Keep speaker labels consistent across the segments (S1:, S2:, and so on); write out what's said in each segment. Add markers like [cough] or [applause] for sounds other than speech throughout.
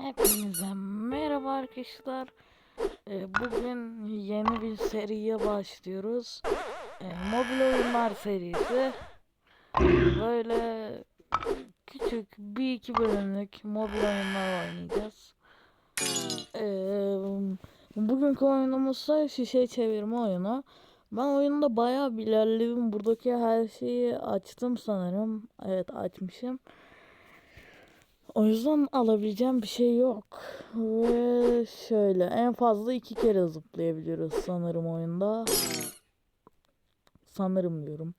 S1: Hepinize merhaba arkadaşlar. Ee, bugün yeni bir seriye başlıyoruz. Ee, mobil oyunlar serisi. Böyle küçük bir iki bölümlük mobil oyunlar oynayacağız. Ee, bugünkü oyunumuzsa şişe çevirme oyunu. Ben oyunda bayağı ilerledim. Buradaki her şeyi açtım sanırım. Evet açmışım. O yüzden alabileceğim bir şey yok. Ve şöyle en fazla iki kere zıplayabiliyoruz sanırım oyunda. Sanırım diyorum.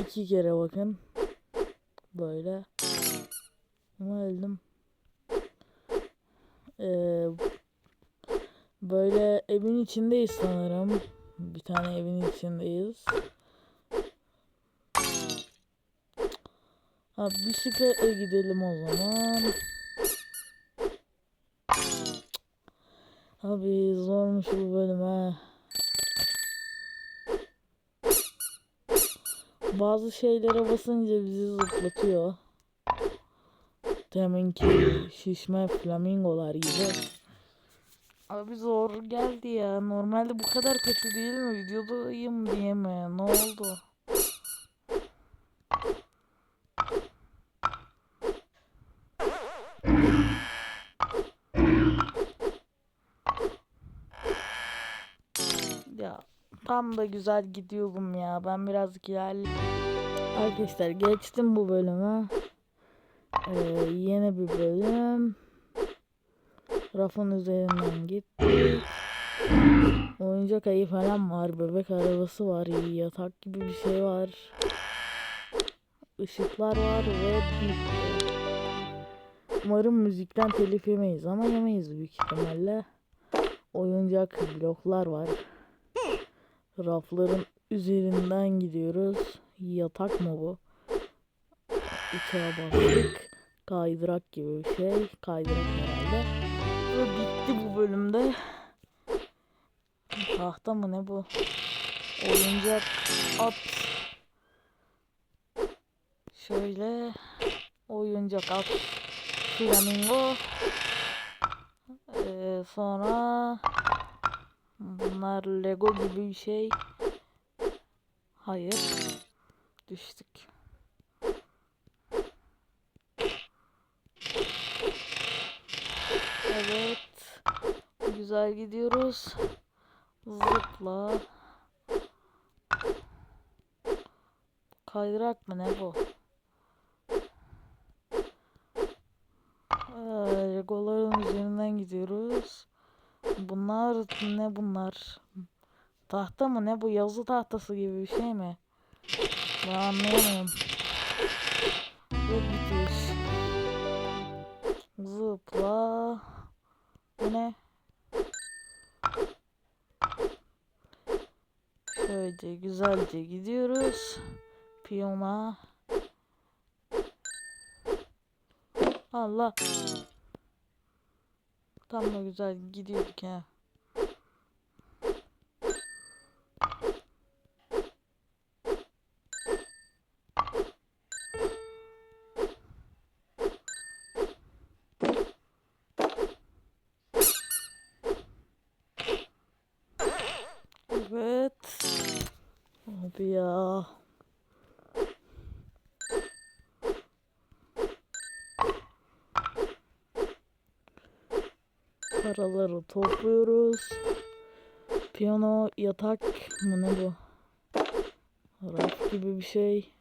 S1: İki kere bakın. Böyle. Ama öldüm. Ee, böyle evin içindeyiz sanırım. Bir tane evin içindeyiz. Ha bisikletle gidelim o zaman. Abi zormuş bu bölüm ha. Bazı şeylere basınca bizi zıplatıyor. Deminki şişme flamingolar gibi. Abi zor geldi ya. Normalde bu kadar kötü değil mi? Videodayım diye mi? Ne oldu? Ya tam da güzel gidiyordum ya. Ben birazcık ilerledim. Arkadaşlar geçtim bu bölümü. Ee, yeni bir bölüm. Rafın üzerinden gittik. Oyuncak ayı falan var. Bebek arabası var. Yatak gibi bir şey var. Işıklar var ve bitti. Umarım müzikten telif yemeyiz ama yemeyiz büyük ihtimalle. Oyuncak bloklar var. Rafların üzerinden gidiyoruz. Yatak mı bu? Uçağa bastık. Kaydırak gibi bir şey. Kaydırak herhalde. Ve bitti bu bölümde. Tahta mı ne bu? Oyuncak at. Şöyle oyuncak at. Flamingo. Ee, sonra bunlar Lego gibi bir şey. Hayır. Düştük. Evet. Güzel gidiyoruz. Zıpla. Kaydırak mı ne bu? Ee, Legoların üzerinden gidiyoruz. Bunlar ne bunlar? Tahta mı ne bu? Yazı tahtası gibi bir şey mi? Ben anlayamıyorum. Ve bitiş. Zıpla. Bu ne? Şöyle güzelce gidiyoruz. Piyona. Allah. Tam da güzel gidiyorduk ya. Evet. Abi ya. Paraları topluyoruz. Piyano, yatak mı ne bu? Raf gibi bir şey.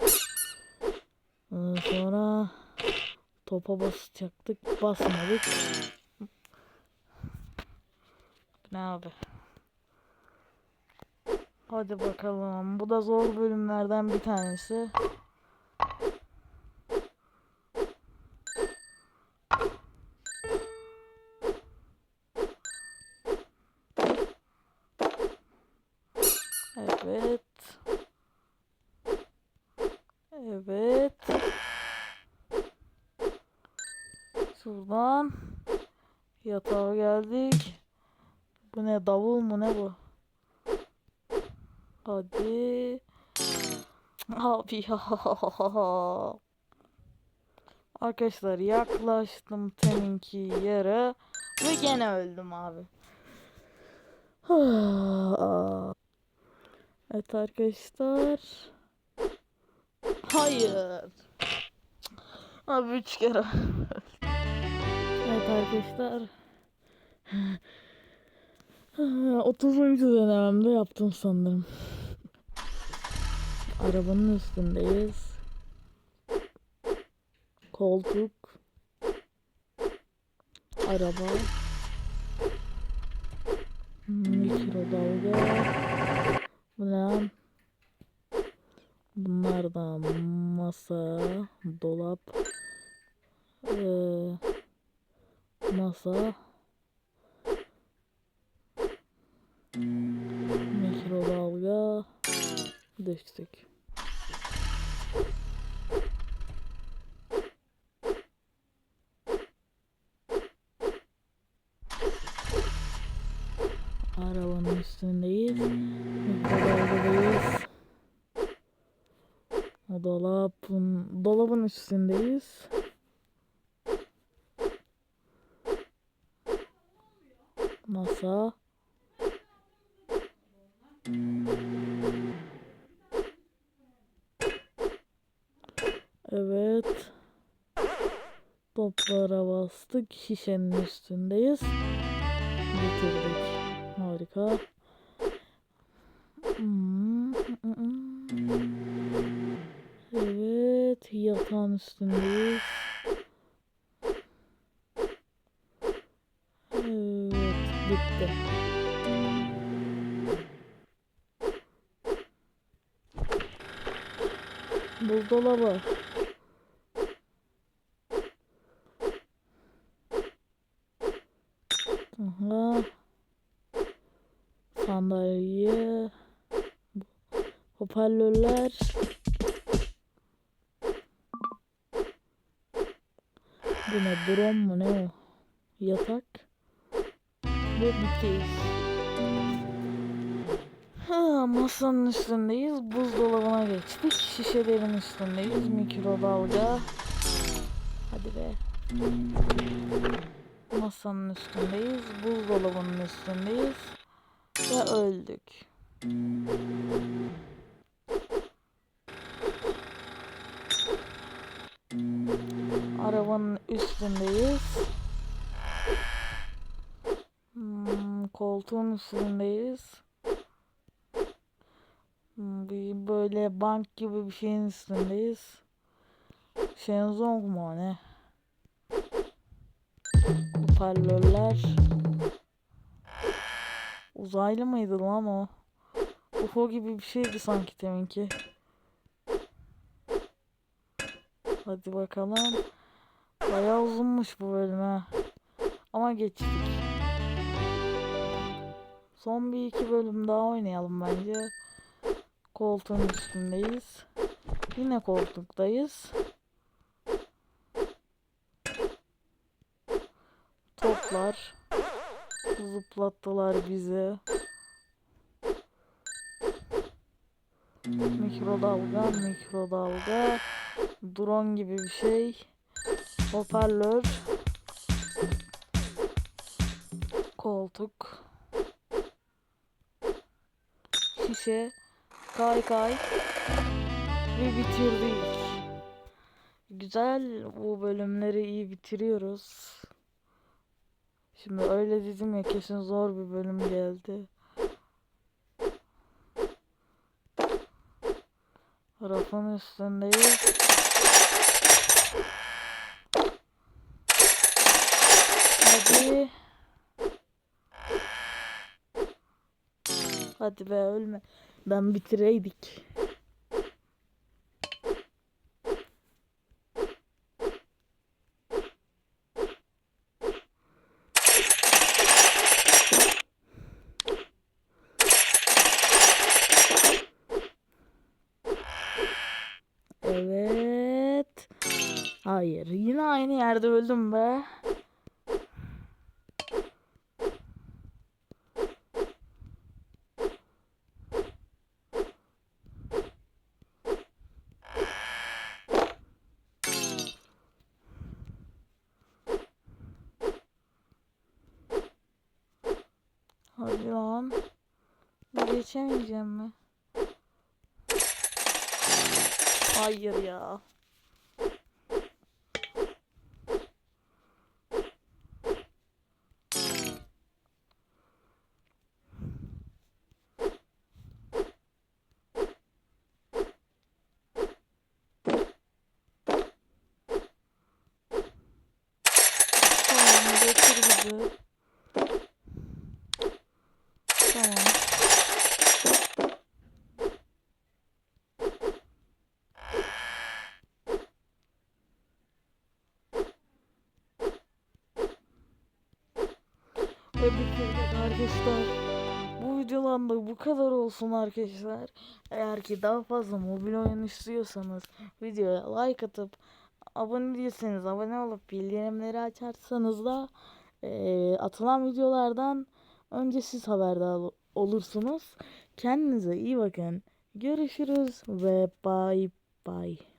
S1: Ondan sonra topa basacaktık. Basmadık. Ne abi? Hadi bakalım. Bu da zor bölümlerden bir tanesi. Evet. Evet. Şuradan yatağa geldik. Bu ne davul mu ne bu? Hadi. Abi ya. Arkadaşlar yaklaştım teminki yere ve gene öldüm abi. evet arkadaşlar. Hayır. Abi üç kere. Evet arkadaşlar. [sighs] 30. denememde yaptım sanırım. Arabanın üstündeyiz. Koltuk. Araba. Mikrodalga. Bu ne? Bunlar da masa, dolap, ee, masa, mikrodalga, düştük. Arabanın üstündeyiz. Mikrodalgadayız. O dolabın, dolabın üstündeyiz. Masa. Evet. Toplara bastık. Şişenin üstündeyiz. Bitirdik. Harika. Hmm. Evet, yatağın üstündeyiz. Buzdolabı. Aha. Sandalye. Hoparlörler. Bu ne? Drone mu ne o? Yatak. Ve bitiyiz. Masanın üstündeyiz. Buzdolabına geçtik. Şişelerin üstündeyiz. Mikrodalga. Hadi be. Masanın üstündeyiz. Buzdolabının üstündeyiz. Ve öldük. Arabanın üstündeyiz. Hmm, koltuğun üstündeyiz. Bir böyle bank gibi bir şeyin üstündeyiz. Şenzong mu ne? Hoparlörler. Uzaylı mıydı lan o? UFO gibi bir şeydi sanki teminki. Hadi bakalım. Bayağı uzunmuş bu bölüm ha. Ama geçtik. Son bir iki bölüm daha oynayalım bence. Koltuğun üstündeyiz. Yine koltuktayız. Toplar. Zıplattılar bizi. Mikrodalga, mikrodalga. Drone gibi bir şey. Hoparlör. Koltuk. Şişe. Kay kay. Ve bitirdik. Güzel bu bölümleri iyi bitiriyoruz. Şimdi öyle dedim ya kesin zor bir bölüm geldi. Rafın üstündeyiz. Hadi. Hadi be ölme. Ben bitireydik. Evet. Hayır. Yine aynı yerde öldüm be. Hadi lan. Geçemeyeceğim mi? Hayır ya. Tamam götür bizi. Videodan da bu kadar olsun arkadaşlar. Eğer ki daha fazla mobil oyun istiyorsanız videoya like atıp abone değilseniz abone olup bildirimleri açarsanız da eee, atılan videolardan önce siz haberdar ol- olursunuz. Kendinize iyi bakın. Görüşürüz ve bye bye.